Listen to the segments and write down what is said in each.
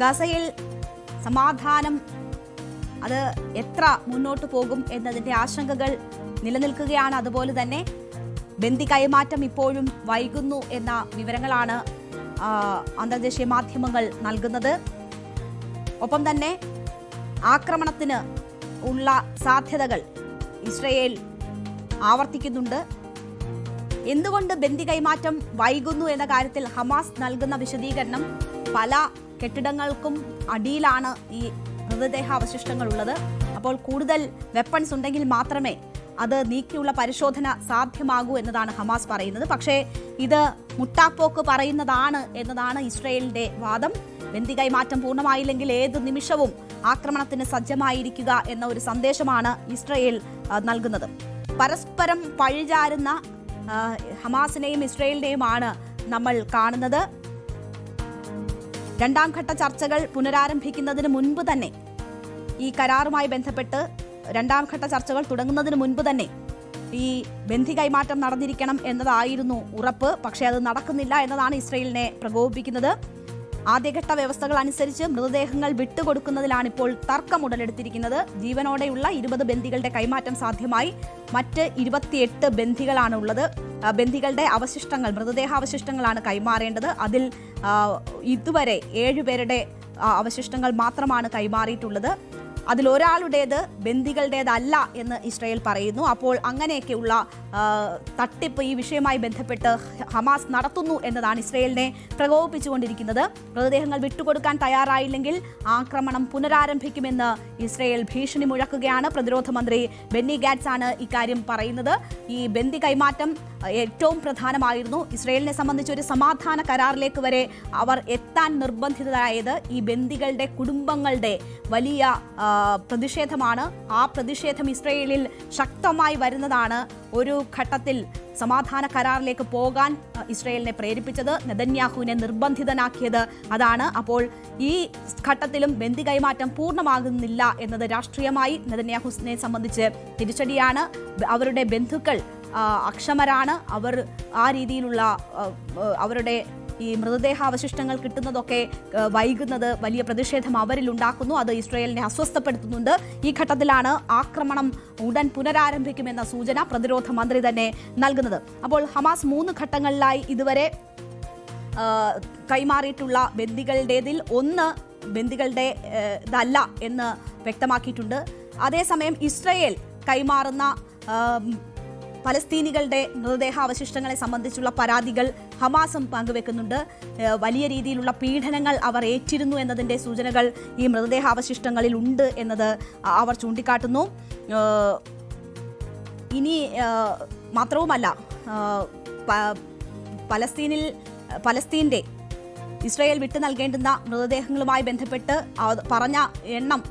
ഗസയിൽ സമാധാനം അത് എത്ര മുന്നോട്ട് പോകും എന്നതിന്റെ ആശങ്കകൾ നിലനിൽക്കുകയാണ്. അതുപോലെ തന്നെ ബന്ദി കൈമാറ്റം ഇപ്പോഴും വൈകുന്നു എന്ന വിവരങ്ങളാണ് അന്തർദേശീയ മാധ്യമങ്ങൾ നൽകുന്നത്. ഒപ്പം തന്നെ ആക്രമണത്തിന് ഉള്ള സാധ്യതകൾ ഇസ്രയേൽ ആവർത്തിക്കുന്നുണ്ട്. എന്തുകൊണ്ട് ബന്ദി കൈമാറ്റം വൈകുന്നു എന്ന കാര്യത്തിൽ ഹമാസ് നൽകുന്ന വിശദീകരണം പല കെട്ടിടങ്ങൾക്കും അടിയിലാണ് ഈ മൃതദേഹ അവശിഷ്ടങ്ങൾ ഉള്ളത് അപ്പോൾ കൂടുതൽ വെപ്പൺസ് ഉണ്ടെങ്കിൽ മാത്രമേ അത് നീക്കിയുള്ള പരിശോധന സാധ്യമാകൂ എന്നതാണ് ഹമാസ് പറയുന്നത്. പക്ഷേ ഇത് മുട്ടാപ്പോക്ക് പറയുന്നതാണ് എന്നതാണ് ഇസ്രയേലിന്റെ വാദം. ബന്ദി കൈമാറ്റം പൂർണമായില്ലെങ്കിൽ ഏത് നിമിഷവും ആക്രമണത്തിന് സജ്ജമായിരിക്കുക എന്ന ഒരു സന്ദേശമാണ് ഇസ്രയേൽ നൽകുന്നത്. പരസ്പരം പഴിചാരുന്ന ഹമാസിനെയും ഇസ്രയേലിനെയുമാണ് നമ്മൾ കാണുന്നത്. രണ്ടാം ഘട്ട ചർച്ചകൾ പുനരാരംഭിക്കുന്നതിന് മുൻപ് തന്നെ ഈ കരാറുമായി ബന്ധപ്പെട്ട് രണ്ടാം ഘട്ട ചർച്ചകൾ തുടങ്ങുന്നതിന് മുൻപ് തന്നെ ഈ ബന്ധി കൈമാറ്റം നടന്നിരിക്കണം എന്നതായിരുന്നു ഉറപ്പ്. പക്ഷേ അത് നടക്കുന്നില്ല എന്നതാണ് ഇസ്രയേലിനെ പ്രകോപിപ്പിക്കുന്നത്. ആദ്യഘട്ട വ്യവസ്ഥകൾ അനുസരിച്ച് മൃതദേഹങ്ങൾ വിട്ടുകൊടുക്കുന്നതിലാണ് ഇപ്പോൾ തർക്കം ഉടലെടുത്തിരിക്കുന്നത്. ജീവനോടെയുള്ള ഇരുപത് ബന്ധികളുടെ കൈമാറ്റം സാധ്യമായി. മറ്റ് ഇരുപത്തിയെട്ട് ബന്ദികളാണ് ഉള്ളത് ബന്ദികളുടെ അവശിഷ്ടങ്ങൾ മൃതദേഹാവശിഷ്ടങ്ങളാണ് കൈമാറേണ്ടത്. അതിൽ ഇതുവരെ ഏഴുപേരുടെ അവശിഷ്ടങ്ങൾ മാത്രമാണ് കൈമാറിയിട്ടുള്ളത്. അതിലൊരാളുടേത് ബന്ദികളുടേതല്ല എന്ന് ഇസ്രയേൽ പറയുന്നു. അപ്പോൾ അങ്ങനെയൊക്കെയുള്ള തട്ടിപ്പ് ഈ വിഷയവുമായി ബന്ധപ്പെട്ട് ഹമാസ് നടത്തുന്നു എന്നതാണ് ഇസ്രയേലിനെ പ്രകോപിപ്പിച്ചുകൊണ്ടിരിക്കുന്നത്. മൃതദേഹങ്ങൾ വിട്ടുകൊടുക്കാൻ തയ്യാറായില്ലെങ്കിൽ ആക്രമണം പുനരാരംഭിക്കുമെന്ന് ഇസ്രയേൽ ഭീഷണി മുഴക്കുകയാണ്. പ്രതിരോധ മന്ത്രി ബെന്നി ഗാറ്റ്സ് ആണ് ഇക്കാര്യം പറയുന്നത്. ഈ ബന്ദി കൈമാറ്റം ഏറ്റവും പ്രധാനമായിരുന്നു. ഇസ്രയേലിനെ സംബന്ധിച്ച് ഒരു സമാധാന കരാറിലേക്ക് വരെ അവർ എത്താൻ നിർബന്ധിതരായത് ഈ ബന്ദികളുടെ കുടുംബങ്ങളുടെ വലിയ പ്രതിഷേധമാണ്. ആ പ്രതിഷേധം ഇസ്രയേലിൽ ശക്തമായി വരുന്നതാണ് ഒരു ഘട്ടത്തിൽ സമാധാന കരാറിലേക്ക് പോകാൻ ഇസ്രയേലിനെ പ്രേരിപ്പിച്ചത് നെതന്യാഹുവിനെ നിർബന്ധിതനാക്കിയത് അതാണ്. അപ്പോൾ ഈ ഘട്ടത്തിലും ബന്ദി കൈമാറ്റം പൂർണമാകുന്നില്ല എന്നത് രാഷ്ട്രീയമായി നെതന്യാഹുസിനെ സംബന്ധിച്ച് തിരിച്ചടിയാണ്. അവരുടെ ബന്ധുക്കൾ അക്ഷമരാണ്. അവർ ആ രീതിയിലുള്ള അവരുടെ ഈ മൃതദേഹാവശിഷ്ടങ്ങൾ കിട്ടുന്നതൊക്കെ വൈകുന്നത് വലിയ പ്രതിഷേധം അവരിൽ ഉണ്ടാക്കുന്നു. അത് ഇസ്രയേലിനെ അസ്വസ്ഥപ്പെടുത്തുന്നുണ്ട്. ഈ ഘട്ടത്തിലാണ് ആക്രമണം ഉടൻ പുനരാരംഭിക്കുമെന്ന സൂചന പ്രതിരോധ മന്ത്രി തന്നെ നൽകുന്നത്. അപ്പോൾ ഹമാസ് മൂന്ന് ഘട്ടങ്ങളിലായി ഇതുവരെ കൈമാറിയിട്ടുള്ള ബന്ദികളുടേതിൽ ഒന്ന് ബന്ദികളുടെ ഇതല്ല എന്ന് വ്യക്തമാക്കിയിട്ടുണ്ട്. അതേസമയം ഇസ്രയേൽ കൈമാറുന്ന പലസ്തീനികളുടെ മൃതദേഹാവശിഷ്ടങ്ങളെ സംബന്ധിച്ചുള്ള പരാതികൾ ഹമാസും പങ്കുവെക്കുന്നുണ്ട്. വലിയ രീതിയിലുള്ള പീഡനങ്ങൾ അവർ ഏറ്റിരുന്നു എന്നതിന്റെ സൂചനകൾ ഈ മൃതദേഹാവശിഷ്ടങ്ങളിൽ ഉണ്ട് എന്നത് അവർ ചൂണ്ടിക്കാട്ടുന്നു. ഇനി മാത്രവുമല്ല പലസ്തീനിൽ പലസ്തീന്റെ ഇസ്രയേൽ വിട്ടു നൽകേണ്ടുന്ന മൃതദേഹങ്ങളുമായി ബന്ധപ്പെട്ട് പറഞ്ഞ എണ്ണം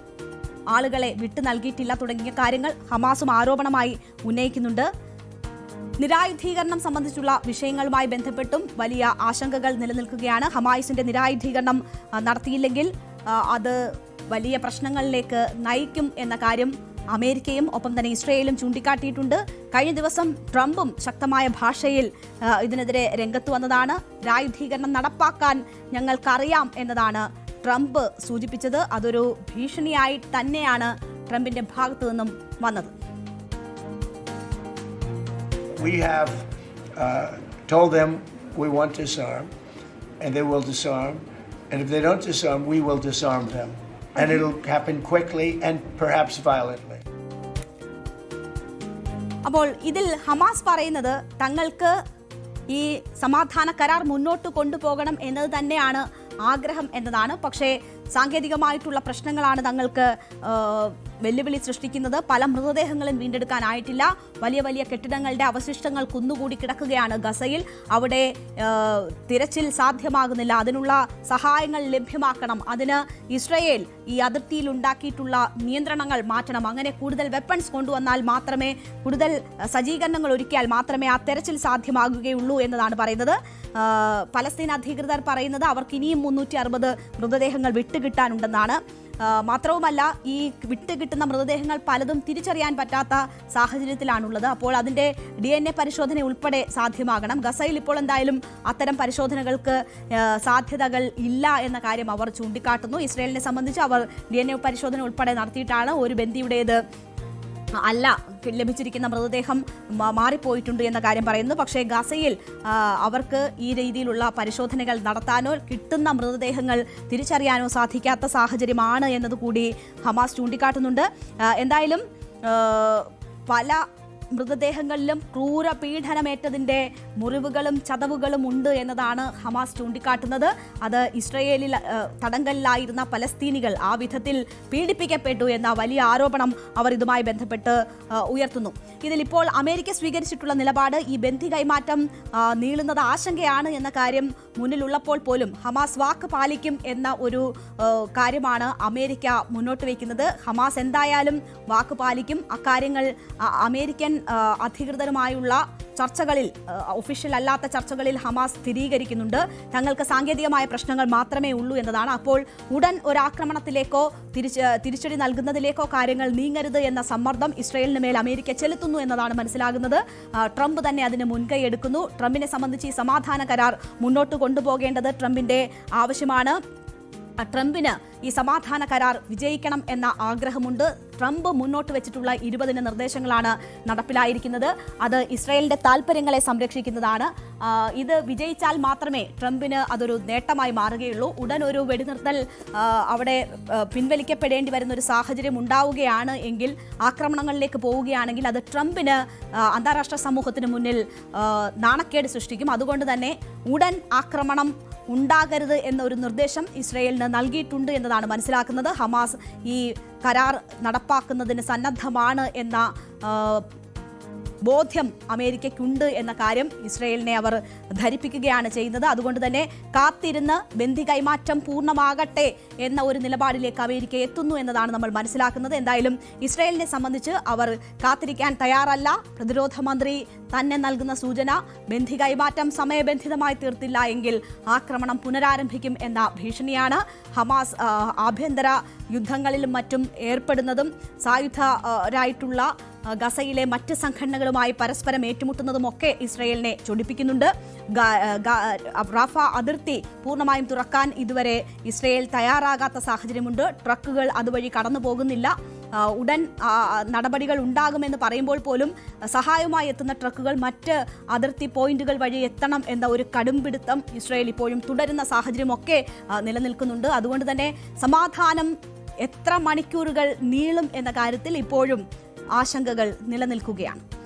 ആളുകളെ വിട്ടു നൽകിയിട്ടില്ല തുടങ്ങിയ കാര്യങ്ങൾ ഹമാസും ആരോപണമായി ഉന്നയിക്കുന്നുണ്ട്. നിരായുധീകരണം സംബന്ധിച്ചുള്ള വിഷയങ്ങളുമായി ബന്ധപ്പെട്ടും വലിയ ആശങ്കകൾ നിലനിൽക്കുകയാണ്. ഹമായിസിന്റെ നിരായുധീകരണം നടത്തിയില്ലെങ്കിൽ അത് വലിയ പ്രശ്നങ്ങളിലേക്ക് നയിക്കും എന്ന കാര്യം അമേരിക്കയും ഒപ്പം തന്നെ ഇസ്രയേലും ചൂണ്ടിക്കാട്ടിയിട്ടുണ്ട്. കഴിഞ്ഞ ദിവസം ട്രംപും ശക്തമായ ഭാഷയിൽ ഇതിനെതിരെ രംഗത്ത് വന്നതാണ്. രായുധീകരണം നടപ്പാക്കാൻ ഞങ്ങൾക്കറിയാം എന്നതാണ് ട്രംപ് സൂചിപ്പിച്ചത്. അതൊരു ഭീഷണിയായി തന്നെയാണ് ട്രംപിന്റെ ഭാഗത്തു നിന്നും വന്നത്. We have uh, told them we want to disarm, and they will disarm. And if they don't disarm, we will disarm them. And it'll happen quickly and perhaps violently. അപ്പോൾ ഇതിൽ ഹമാസ് പറയുന്നത് തങ്ങൾക്ക് ഈ സമാധാന കരാർ മുന്നോട്ട് കൊണ്ടുപോകണം എന്നത് തന്നെയാണ് ആഗ്രഹം എന്നതാണ് പക്ഷേ സാങ്കേതികമായിട്ടുള്ള പ്രശ്നങ്ങളാണ് തങ്ങൾക്ക് വെല്ലുവിളി സൃഷ്ടിക്കുന്നത് പല മൃതദേഹങ്ങളും വീണ്ടെടുക്കാനായിട്ടില്ല. വലിയ വലിയ കെട്ടിടങ്ങളുടെ അവശിഷ്ടങ്ങൾ കുന്നുകൂടി കിടക്കുകയാണ് ഗസയിൽ. അവിടെ തിരച്ചിൽ സാധ്യമാകുന്നില്ല. അതിനുള്ള സഹായങ്ങൾ ലഭ്യമാക്കണം. അതിന് ഇസ്രയേൽ ഈ അതിർത്തിയിൽ ഉണ്ടാക്കിയിട്ടുള്ള നിയന്ത്രണങ്ങൾ മാറ്റണം. അങ്ങനെ കൂടുതൽ വെപ്പൺസ് കൊണ്ടുവന്നാൽ മാത്രമേ കൂടുതൽ സജ്ജീകരണങ്ങൾ ഒരുക്കിയാൽ മാത്രമേ ആ തെരച്ചിൽ സാധ്യമാകുകയുള്ളൂ എന്നതാണ് പറയുന്നത്. പലസ്തീൻ അധികൃതർ പറയുന്നത് അവർക്ക് ഇനിയും മുന്നൂറ്റി അറുപത് മൃതദേഹങ്ങൾ വിട്ടുകിട്ടാനുണ്ടെന്നാണ്. മാത്രവുമല്ല ഈ വിട്ട് കിട്ടുന്ന മൃതദേഹങ്ങൾ പലതും തിരിച്ചറിയാൻ പറ്റാത്ത സാഹചര്യത്തിലാണുള്ളത്. അപ്പോൾ അതിന്റെ ഡി എൻ എ പരിശോധന ഉൾപ്പെടെ സാധ്യമാകണം. ഗസയിൽ ഇപ്പോൾ എന്തായാലും അത്തരം പരിശോധനകൾക്ക് സാധ്യതകൾ ഇല്ല എന്ന കാര്യം അവർ ചൂണ്ടിക്കാട്ടുന്നു. ഇസ്രയേലിനെ സംബന്ധിച്ച് അവർ ഡി എൻ എ പരിശോധന ഉൾപ്പെടെ നടത്തിയിട്ടാണ് ഒരു ബന്ദിയുടേത് അല്ല ലഭിച്ചിരിക്കുന്ന മൃതദേഹം മാറിപ്പോയിട്ടുണ്ട് എന്ന കാര്യം പറയുന്നു. പക്ഷേ ഗസയിൽ അവർക്ക് ഈ രീതിയിലുള്ള പരിശോധനകൾ നടത്താനോ കിട്ടുന്ന മൃതദേഹങ്ങൾ തിരിച്ചറിയാനോ സാധിക്കാത്ത സാഹചര്യമാണ് എന്നതുകൂടി ഹമാസ് ചൂണ്ടിക്കാട്ടുന്നുണ്ട്. എന്തായാലും പല മൃതദേഹങ്ങളിലും ക്രൂര പീഡനമേറ്റതിന്റെ മുറിവുകളും ചതവുകളും ഉണ്ട് എന്നതാണ് ഹമാസ് ചൂണ്ടിക്കാട്ടുന്നത്. അത് ഇസ്രയേലിൽ തടങ്കലിലായിരുന്ന പലസ്തീനികൾ ആ വിധത്തിൽ പീഡിപ്പിക്കപ്പെട്ടു എന്ന വലിയ ആരോപണം അവർ ഇതുമായി ബന്ധപ്പെട്ട് ഉയർത്തുന്നു. ഇതിലിപ്പോൾ അമേരിക്ക സ്വീകരിച്ചിട്ടുള്ള നിലപാട് ഈ ബന്ധി കൈമാറ്റം നീളുന്നത് ആശങ്കയാണ് എന്ന കാര്യം മുന്നിലുള്ളപ്പോൾ പോലും ഹമാസ് വാക്ക് പാലിക്കും എന്ന ഒരു കാര്യമാണ് അമേരിക്ക മുന്നോട്ട് വയ്ക്കുന്നത്. ഹമാസ് എന്തായാലും വാക്ക് പാലിക്കും. അക്കാര്യങ്ങൾ അമേരിക്കൻ അധികൃതരുമായുള്ള ചർച്ചകളിൽ ഒഫീഷ്യൽ അല്ലാത്ത ചർച്ചകളിൽ ഹമാസ് സ്ഥിരീകരിക്കുന്നുണ്ട്. തങ്ങൾക്ക് സാങ്കേതികമായ പ്രശ്നങ്ങൾ മാത്രമേ ഉള്ളൂ എന്നതാണ്. അപ്പോൾ ഉടൻ ഒരാക്രമണത്തിലേക്കോ തിരിച്ച് തിരിച്ചടി നൽകുന്നതിലേക്കോ കാര്യങ്ങൾ നീങ്ങരുത് എന്ന സമ്മർദ്ദം ഇസ്രയേലിന് മേൽ അമേരിക്ക ചെലുത്തുന്നു എന്നതാണ് മനസ്സിലാകുന്നത്. ട്രംപ് തന്നെ അതിന് മുൻകൈ എടുക്കുന്നു. ട്രംപിനെ സംബന്ധിച്ച് ഈ സമാധാന കരാർ മുന്നോട്ട് കൊണ്ടുപോകേണ്ടത് ട്രംപിന്റെ ആവശ്യമാണ്. ട്രംപിന് ഈ സമാധാന കരാർ വിജയിക്കണം എന്ന ആഗ്രഹമുണ്ട്. ട്രംപ് മുന്നോട്ട് വെച്ചിട്ടുള്ള ഇരുപതിന് നിർദ്ദേശങ്ങളാണ് നടപ്പിലായിരിക്കുന്നത്. അത് ഇസ്രയേലിന്റെ താൽപ്പര്യങ്ങളെ സംരക്ഷിക്കുന്നതാണ്. ഇത് വിജയിച്ചാൽ മാത്രമേ ട്രംപിന് അതൊരു നേട്ടമായി മാറുകയുള്ളൂ. ഉടൻ ഒരു വെടിനിർത്തൽ അവിടെ പിൻവലിക്കപ്പെടേണ്ടി വരുന്ന ഒരു സാഹചര്യം ഉണ്ടാവുകയാണ് എങ്കിൽ ആക്രമണങ്ങളിലേക്ക് പോവുകയാണെങ്കിൽ അത് ട്രംപിന് അന്താരാഷ്ട്ര സമൂഹത്തിന് മുന്നിൽ നാണക്കേട് സൃഷ്ടിക്കും. അതുകൊണ്ട് തന്നെ ഉടൻ ആക്രമണം ഉണ്ടാകരുത് എന്നൊരു നിർദ്ദേശം ഇസ്രയേലിന് നൽകിയിട്ടുണ്ട് എന്നതാണ് മനസ്സിലാക്കുന്നത്. ഹമാസ് ഈ കരാർ നടപ്പാക്കുന്നതിന് സന്നദ്ധമാണ് എന്ന ബോധ്യം അമേരിക്കയ്ക്കുണ്ട് എന്ന കാര്യം ഇസ്രയേലിനെ അവർ ധരിപ്പിക്കുകയാണ് ചെയ്യുന്നത്. അതുകൊണ്ട് തന്നെ കാത്തിരുന്ന് ബന്ധി കൈമാറ്റം പൂർണമാകട്ടെ എന്ന ഒരു നിലപാടിലേക്ക് അമേരിക്ക എത്തുന്നു എന്നതാണ് നമ്മൾ മനസ്സിലാക്കുന്നത്. എന്തായാലും ഇസ്രയേലിനെ സംബന്ധിച്ച് അവർ കാത്തിരിക്കാൻ തയ്യാറല്ല. പ്രതിരോധ മന്ത്രി തന്നെ നൽകുന്ന സൂചന ബന്ധി കൈമാറ്റം സമയബന്ധിതമായി തീർത്തില്ല എങ്കിൽ ആക്രമണം പുനരാരംഭിക്കും എന്ന ഭീഷണിയാണ് ഹമാസ് ആഭ്യന്തര യുദ്ധങ്ങളിലും മറ്റും ഏർപ്പെടുന്നതും സായുധരായിട്ടുള്ള ഗസയിലെ മറ്റ് സംഘടനകളുമായി പരസ്പരം ഏറ്റുമുട്ടുന്നതുമൊക്കെ ഇസ്രയേലിനെ ചൊടിപ്പിക്കുന്നുണ്ട്. റാഫ അതിർത്തി പൂർണമായും തുറക്കാൻ ഇതുവരെ ഇസ്രയേൽ തയ്യാറാകാത്ത സാഹചര്യമുണ്ട്. ട്രക്കുകൾ അതുവഴി കടന്നു പോകുന്നില്ല ഉടൻ നടപടികൾ ഉണ്ടാകുമെന്ന് പറയുമ്പോൾ പോലും സഹായവുമായി എത്തുന്ന ട്രക്കുകൾ മറ്റ് അതിർത്തി പോയിന്റുകൾ വഴി എത്തണം എന്ന ഒരു കടുംപിടുത്തം ഇസ്രയേൽ ഇപ്പോഴും തുടരുന്ന സാഹചര്യമൊക്കെ നിലനിൽക്കുന്നുണ്ട്. അതുകൊണ്ട് തന്നെ സമാധാനം എത്ര മണിക്കൂറുകൾ നീളും എന്ന കാര്യത്തിൽ ഇപ്പോഴും ആശങ്കകൾ നിലനിൽക്കുകയാണ്.